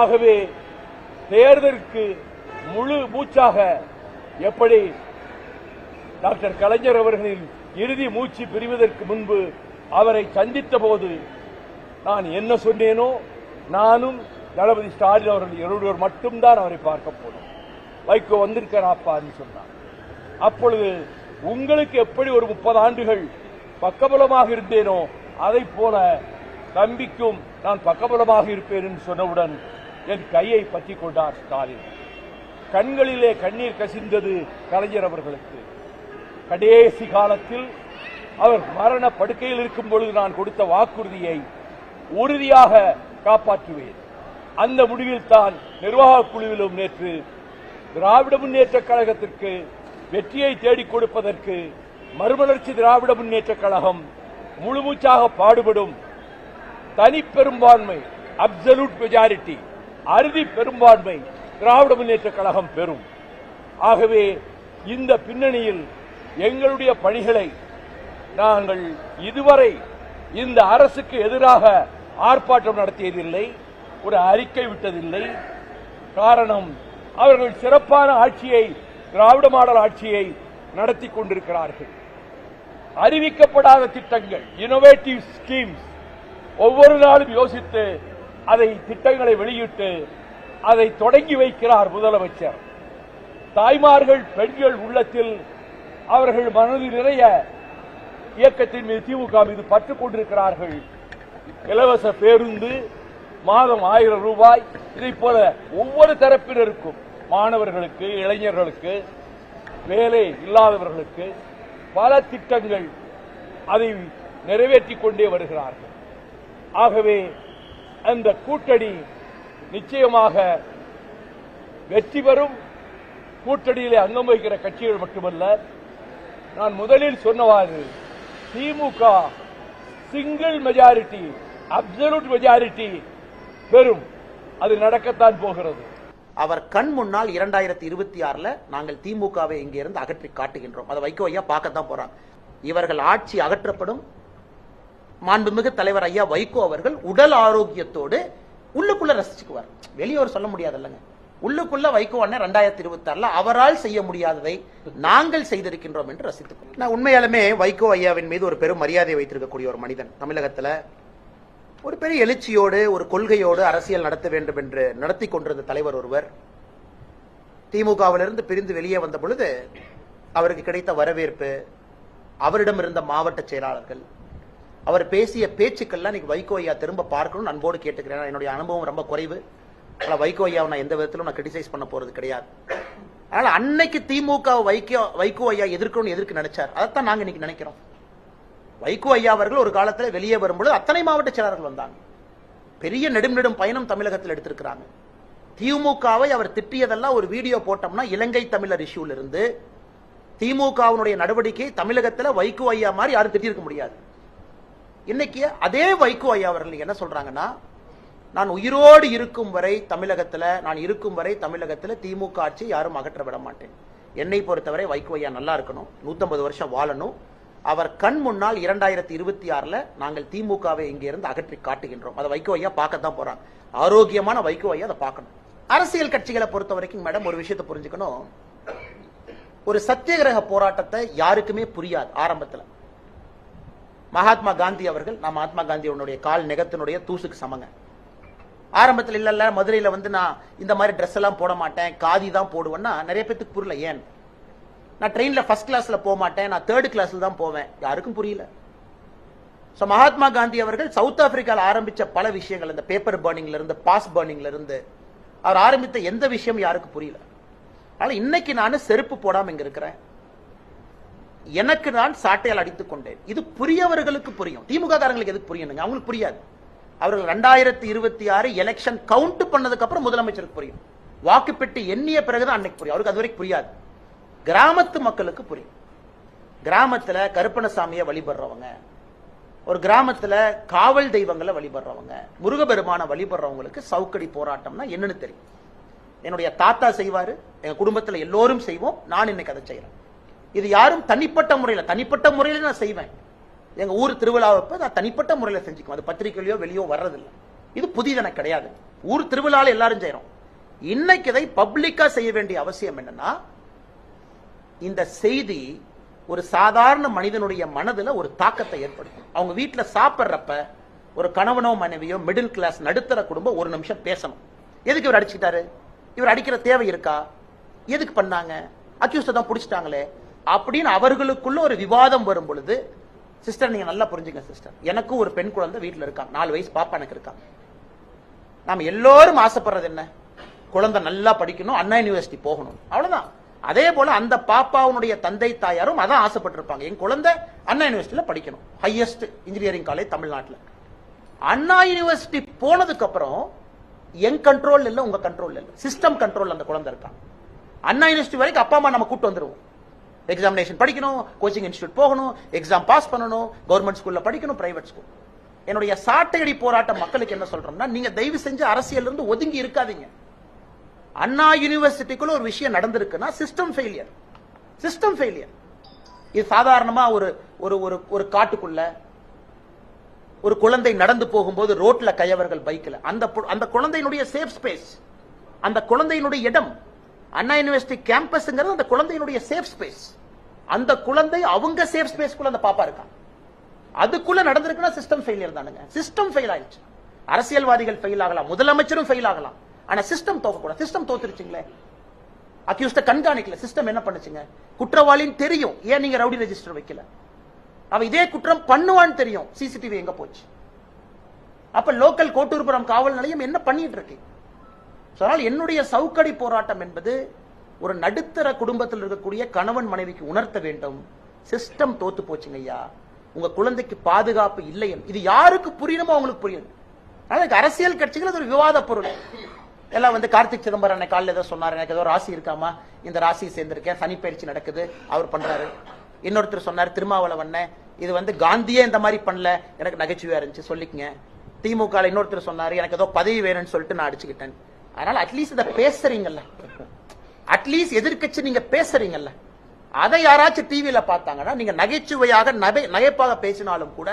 ஆகவே தேர்தலுக்கு முழு மூச்சாக எப்படி டாக்டர் கலைஞர் அவர்களின் இறுதி மூச்சு பிரிவதற்கு முன்பு அவரை சந்தித்த போது நான் என்ன சொன்னேனோ நானும் தளபதி ஸ்டாலின் அவர்கள் இருவர் மட்டும்தான் அவரை பார்க்க போனோம். வைகோ வந்திருக்கிறாப்பான்னு சொன்னார். அப்பொழுது உங்களுக்கு எப்படி ஒரு முப்பது ஆண்டுகள் பக்கபலமாக இருந்தேனோ அதை போல தம்பிக்கும் நான் பக்கபலமாக இருப்பேன் என்று சொன்னவுடன் என் கையை பற்றி கொண்டார் ஸ்டாலின். கண்களிலே கண்ணீர் கசிந்தது கலைஞர் அவர்களுக்கு. கடைசி காலத்தில் அவர் மரண படுக்கையில் இருக்கும் பொழுது நான் கொடுத்த வாக்குறுதியை உறுதியாக காப்பாற்றுவேன். அந்த முடிவில் தான் நிர்வாக குழுவிலும் நேற்று திராவிட முன்னேற்ற கழகத்திற்கு வெற்றியை தேடிக் கொடுப்பதற்கு மறுமலர்ச்சி திராவிட முன்னேற்ற கழகம் முழுமூச்சாக பாடுபடும் தனிப்பெரும்பான்மை அப்சல்யூட் மெஜாரிட்டி அறுதி பெரும்பான்மை திராவிட முன்னேற்ற கழகம் பெறும். ஆகவே இந்த பின்னணியில் எங்களுடைய பணிகளை நாங்கள் இதுவரை இந்த அரசுக்கு எதிராக ஆர்ப்பாட்டம் நடத்தியதில்லை ஒரு அறிக்கை விட்டதில்லை. காரணம் அவர்கள் சிறப்பான ஆட்சியை திராவிட மாடல் ஆட்சியை நடத்தி கொண்டிருக்கிறார்கள். அறிவிக்கப்படாத திட்டங்கள் இனோவேட்டிவ் ஸ்கீம்ஸ் ஒவ்வொரு நாளும் யோசித்து அதை திட்டங்களை வெளியிட்டு அதை தொடங்கி வைக்கிறார் முதலமைச்சர். தாய்மார்கள் பெண்கள் உள்ளத்தில் அவர்கள் மனதில் நிறைய இயக்கத்தின் மீது திமுக மீது பற்றுக் கொண்டிருக்கிறார்கள். இலவச பேருந்து மாதம் ஆயிரம் ரூபாய். இதை போல ஒவ்வொரு தரப்பினருக்கும் மாணவர்களுக்கு இளைஞர்களுக்கு வேலை இல்லாதவர்களுக்கு பல திட்டங்கள் அதை நிறைவேற்றிக் கொண்டே வருகிறார்கள். ஆகவே அந்த கூட்டணி நிச்சயமாக வெற்றி பெறும். கூட்டணியிலே அங்கம் வகிக்கிற கட்சிகள் மட்டுமல்ல நான் முதலில் சொன்னவாறு DMK single majority absolute majority பெறும். அது நடக்கத்தான் போகிறது. அவர் கண் முன்னால் இரண்டாயிரத்தி இருபத்தி ஆறுல நாங்கள் திமுகவை இங்கே இருந்து அகற்றி காட்டுகின்றோம். அதை வைக்க ஐயா பார்க்கத்தான் போறாங்க இவர்கள் ஆட்சி அகற்றப்படும் மாண்புமிகு தலைவர் ஐயா வைகோ அவர்கள் உடல் ஆரோக்கியத்தோடு உள்ளுக்குள்ள ரசிச்சுக்குவார். வெளியோர் சொல்ல முடியாதுல்லங்க. உள்ளுக்குள்ள வைகோ அண்ணன் ரெண்டாயிரத்தி இருபத்தி ஆறுல அவரால் செய்ய முடியாததை நாங்கள் செய்திருக்கின்றோம் என்று ரசித்துக் நான் உண்மையாலுமே வைகோ ஐயாவின் மீது ஒரு பெரும் மரியாதை வைத்திருக்கக்கூடிய ஒரு மனிதன். தமிழகத்துல ஒரு பெரிய எழுச்சியோடு ஒரு கொள்கையோடு அரசியல் நடத்த வேண்டும் என்று நடத்தி கொண்டிருந்த தலைவர் ஒருவர் திமுகவிலிருந்து பிரிந்து வெளியே வந்த பொழுது அவருக்கு கிடைத்த வரவேற்பு அவரிடம் இருந்த மாவட்ட செயலாளர்கள் அவர் பேசிய பேச்சுக்கள்லாம் இன்னைக்கு வைகோ ஐயா திரும்ப பார்க்கணும்னு அன்போடு கேட்டுக்கிறேன். என்னுடைய அனுபவம் ரொம்ப குறைவு. ஆனால் வைகோ ஐயாவை நான் எந்த விதத்திலும் நான் கிரிட்டிசைஸ் பண்ண போறது கிடையாது. அதனால அன்னைக்கு திமுக வைகோ வைகோ ஐயா எதிர்க்கணும்னு எதிர்க்கு நினைச்சார். அதைத்தான் நாங்க இன்னைக்கு நினைக்கிறோம். வைகோ ஐயா அவர்கள் ஒரு காலத்தில் வெளியே வரும்பொழுது அத்தனை மாவட்ட செயலாளர்கள் வந்தாங்க. பெரிய நெடும் நெடும் பயணம் தமிழகத்தில் எடுத்திருக்கிறாங்க. திமுகவை அவர் திட்டியதெல்லாம் ஒரு வீடியோ போட்டோம்னா இலங்கை தமிழர் இஷ்யூல இருந்து திமுகவினுடைய நடவடிக்கை தமிழகத்தில் வைகோ ஐயா மாதிரி யாரும் திட்டியிருக்க முடியாது. இன்னைக்கு அதே வைகோ ஐயா அவர்கள் என்ன சொல்றாங்கன்னா நான் உயிரோடு இருக்கும் வரை தமிழகத்தில் நான் இருக்கும் வரை தமிழகத்தில் திமுக ஆட்சி யாரும் அகற்ற விட மாட்டேன். என்னை பொறுத்தவரை வைகோ ஐயா நல்லா இருக்கணும் 150 வருஷம் வாழணும். அவர் கண் முன்னால் இரண்டாயிரத்தி இருபத்தி ஆறில் நாங்கள் திமுகவை இங்க இருந்து அகற்றி காட்டுகின்றோம். அதை வைகோ ஐயா பார்க்க தான் போகிறாங்க ஆரோக்கியமான வைகோ ஐயா அதை பார்க்கணும். அரசியல் கட்சிகளை பொறுத்த வரைக்கும் மேடம் ஒரு விஷயத்தை புரிஞ்சுக்கணும். ஒரு சத்தியகிரக போராட்டத்தை யாருக்குமே புரியாது ஆரம்பத்தில். மகாத்மா காந்தி அவர்கள் நான் மகாத்மா காந்தி அவனுடைய கால் நெகத்தினுடைய தூசுக்கு சமங்க. ஆரம்பத்தில் இல்லைல்ல மதுரையில் வந்து நான் இந்த மாதிரி ட்ரெஸ் எல்லாம் போட மாட்டேன் காதி தான் போடுவேன்னா நிறைய பேத்துக்கு புரியல ஏன்? நான் ட்ரெயினில் ஃபர்ஸ்ட் கிளாஸில் போக மாட்டேன் நான் தேர்ட் கிளாஸில் தான் போவேன். யாருக்கும் புரியல. ஸோ மகாத்மா காந்தி அவர்கள் சவுத் ஆப்பிரிக்காவில் ஆரம்பித்த பல விஷயங்கள் இந்த பேப்பர் பர்னிங்லேருந்து பாஸ் பர்னிங்லேருந்து அவர் ஆரம்பித்த எந்த விஷயம் யாருக்கும் புரியல. ஆனால் இன்னைக்கு நான் செருப்பு போடாமல் இங்கே இருக்கிறேன். எனக்கு நான் சாட்டையால் அடித்துக் கொண்டேன். இது புரியவர்களுக்கு புரியும். திமுக காரங்களுக்கு எதுக்கு புரியணுங்க அவங்களுக்கு புரியாது. அவர்கள் ரெண்டாயிரத்தி இருபத்தி ஆறு எலெக்ஷன் கவுண்ட் பண்ணதுக்கு அப்புறம் முதலமைச்சருக்கு புரியும். வாக்குப்பெட்டி எண்ணிய பிறகுதான் அன்னைக்கு புரியும். அவருக்கு அது வரைக்கும் புரியாது. கிராமத்து மக்களுக்கு புரியும். கிராமத்துல கருப்பணசாமியை வழிபடுறவங்க ஒரு கிராமத்துல காவல் தெய்வங்களை வழிபடுறவங்க முருகபெருமான வழிபடுறவங்களுக்கு சவுக்கடி போராட்டம்னா என்னன்னு தெரியும். என்னுடைய தாத்தா செய்வாரு எங்க குடும்பத்துல எல்லோரும் செய்வோம். நான் இன்னைக்கு அதை செய்யறேன் இது யாரும் தனிப்பட்ட முறையில் தனிப்பட்ட முறையில் நான் செய்வேன். எங்க ஊர் திருவிழாவப்போ நான் தனிப்பட்ட முறையில் செஞ்சுக்குவேன். அது பத்திரிக்கையிலயோ வெளியோ வர்றதில்லை. இது புதிதன கிடையாது. ஊர் திருவிழாவில் எல்லாரும் செய்கிறோம் இன்னைக்கு இதை பப்ளிக்காக செய்ய வேண்டிய அவசியம் என்னன்னா இந்த செய்தி ஒரு சாதாரண மனிதனுடைய மனதில் ஒரு தாக்கத்தை ஏற்படுத்தும். அவங்க வீட்டில் சாப்பிட்றப்ப ஒரு கணவனோ மனைவியோ மிடில் கிளாஸ் நடுத்தர குடும்பம் ஒரு நிமிஷம் பேசணும். எதுக்கு இவர் அடிச்சுக்கிட்டாரு? இவர் அடிக்கிற தேவை இருக்கா? எதுக்கு பண்ணாங்க? அக்யூஸ்ட தான் பிடிச்சிட்டாங்களே. அப்படின்னு அவர்களுக்குள்ள ஒரு விவாதம் வரும் பொழுது சிஸ்டர் நீங்க நல்லா புரிஞ்சுங்க சிஸ்டர் எனக்கும் ஒரு பெண் குழந்தை வீட்டில் இருக்கான் நாலு வயசு பாப்பா எனக்கு இருக்கான் நாம எல்லோரும் ஆசைப்படுறது என்ன? குழந்தை நல்லா படிக்கணும் அண்ணா யூனிவர்சிட்டி போகணும். அவ்வளவுதான். அதே போல அந்த பாப்பாவுடைய தந்தை தாயாரும் அதான் ஆசைப்பட்டிருப்பாங்க. என் குழந்தை அண்ணா யூனிவர்சிட்டியில படிக்கணும். ஹையஸ்ட் இன்ஜினியரிங் காலேஜ் தமிழ்நாட்டில். அண்ணா யூனிவர்சிட்டி போனதுக்கு அப்புறம் என் கண்ட்ரோல் இல்லை உங்க கண்ட்ரோல் இல்லை. சிஸ்டம் கண்ட்ரோல் அந்த குழந்தை இருக்கான் அண்ணா யூனிவர்சிட்டி வரைக்கும் அப்பா அம்மா நம்ம கூட்டு வந்துருவோம். எக்ஸாமினேஷன் படிக்கணும் கோச்சிங் இன்ஸ்டியூட் போகணும் எக்ஸாம் பாஸ் பண்ணணும் கவர்மெண்ட் ஸ்கூல்ல படிக்கணும் பிரைவேட் ஸ்கூல் என்னுடைய சாட்டையடி போராட்ட மக்களுக்கு என்ன சொல்றோம்னா நீங்க தயவு செஞ்சு அரசியல் இருந்து ஒதுங்கி இருக்காதீங்க. அண்ணா யூனிவர்சிட்டிக்குள்ள ஒரு விஷயம் நடந்திருக்குன்னா சிஸ்டம் ஃபெயிலியர் சிஸ்டம் ஃபெயிலியர் இது சாதாரணமா ஒரு ஒரு ஒரு ஒரு காட்டுக்குள்ள ஒரு குழந்தை நடந்து போகும்போது ரோட்ல கையவர்கள் பைக்ல அந்த அந்த குழந்தையினுடைய சேஃப் ஸ்பேஸ் அந்த குழந்தையினுடைய இடம் அண்ணா யூனிவர்சிட்டி கேம்பஸ்ங்கிறது அந்த குழந்தையினுடைய சேஃப் ஸ்பேஸ் அந்த குழந்தை அவங்க சேஃப் ஸ்பேஸ்க்குள்ள அந்த பாப்பா இருக்கான் அதுக்குள்ள நடந்திருக்குன்னா சிஸ்டம் ஃபெயிலியர் தானுங்க. சிஸ்டம் ஃபெயில் ஆயிடுச்சு. அரசியல்வாதிகள் ஃபெயில் ஆகலாம். முதலமைச்சரும் ஃபெயில் ஆகலாம். ஆனா சிஸ்டம் தோக்கக்கூடாது. சிஸ்டம் தோத்துருச்சுங்களே. அக்யூஸ்ட கண்காணிக்கல. சிஸ்டம் என்ன பண்ணுச்சுங்க? குற்றவாளின்னு தெரியும். ஏன் நீங்க ரவுடி ரெஜிஸ்டர் வைக்கல? அவன் இதே குற்றம் பண்ணுவான்னு தெரியும். சிசிடிவி எங்க போச்சு? அப்ப லோக்கல் கோட்டூர்புரம் காவல் நிலையம் என்ன பண்ணிட்டு இருக்கு? அதனால் என்னுடைய சவுக்கடி போராட்டம் என்பது ஒரு நடுத்தர குடும்பத்தில் இருக்கக்கூடிய கணவன் மனைவிக்கு உணர்த்த வேண்டும். சிஸ்டம் தோத்து போச்சுங்க ஐயா. உங்க குழந்தைக்கு பாதுகாப்பு இல்லை இது யாருக்கு புரியணுமோ அவங்களுக்கு புரியும். அதனால எனக்கு அரசியல் கட்சிகள் ஒரு விவாத பொருள். எல்லாம் வந்து கார்த்திக் சிதம்பரம் அன்னைக்கு காலையில் ஏதோ சொன்னார் எனக்கு ஏதோ ராசி இருக்காமா? இந்த ராசி சேர்ந்திருக்கேன் சனி பயிற்சி நடக்குது அவர் பண்றாரு. இன்னொருத்தர் சொன்னார் திருமாவளவன் இது வந்து காந்தியே இந்த மாதிரி பண்ணல எனக்கு நகைச்சுவையா இருந்துச்சு சொல்லிக்கங்க. திமுக இன்னொருத்தர் சொன்னாரு எனக்கு ஏதோ பதவி வேணும்னு சொல்லிட்டு நான் அடிச்சுக்கிட்டேன். அதனால அட்லீஸ்ட் இதை பேசுறீங்கல்ல. அட்லீஸ்ட் எதிர்க்கட்சி நீங்க பேசுறீங்கல்ல. அதை யாராச்சும் டிவியில பார்த்தாங்கன்னா நீங்க நகைச்சுவையாக நகை நகைப்பாக பேசினாலும் கூட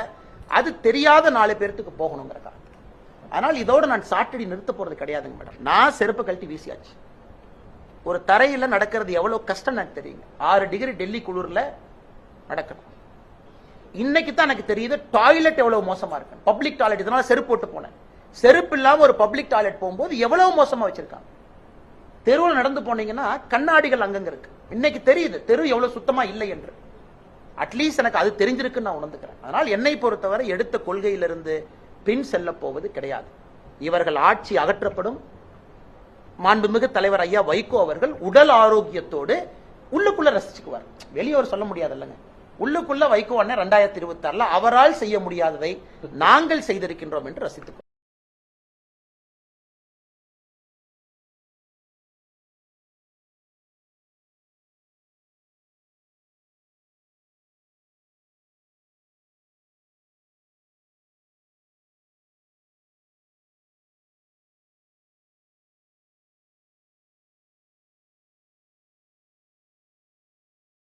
அது தெரியாத நாலு பேர்த்துக்கு போகணுங்கிறக்கா அதனால் இதோட நான் சாட்டடி நிறுத்த போறது கிடையாதுங்க மேடம். நான் செருப்பு கழட்டி வீசியாச்சு. ஒரு தரையில நடக்கிறது எவ்வளோ கஷ்டம் எனக்கு தெரியுங்க. ஆறு டிகிரி டெல்லி குளிரில் நடக்கணும். இன்னைக்கு தான் எனக்கு தெரியுது டாய்லெட் எவ்வளவு மோசமா இருக்கு. பப்ளிக் டாய்லெட் இதனால செருப்பு போட்டு போனேன். செருப்பு இல்லாம ஒரு பப்ளிக் டாய்லெட் போகும்போது எவ்வளவு மோசமா வச்சிருக்காங்க. தெருவில் நடந்து போனீங்கன்னா கண்ணாடிகள் அங்கங்க இருக்கு. இன்னைக்கு தெரியுது தெரு எவ்வளவு சுத்தமா இல்லை என்று. அட்லீஸ்ட் எனக்கு அது தெரிஞ்சிருக்குன்னு நான் உணர்ந்துக்கிறேன். அதனால் என்னை பொறுத்தவரை எடுத்த கொள்கையிலிருந்து பின் செல்ல போவது கிடையாது. இவர்கள் ஆட்சி அகற்றப்படும். மாண்புமிகு தலைவர் ஐயா வைகோ அவர்கள் உடல் ஆரோக்கியத்தோடு உள்ளுக்குள்ள ரசிச்சுக்குவார். வெளியோர் சொல்ல முடியாது இல்லைங்க உள்ளுக்குள்ள வைகோ அண்ணன் ரெண்டாயிரத்தி இருபத்தி ஆறுல அவரால் செய்ய முடியாததை நாங்கள் செய்திருக்கின்றோம் என்று ரசித்துக்கோ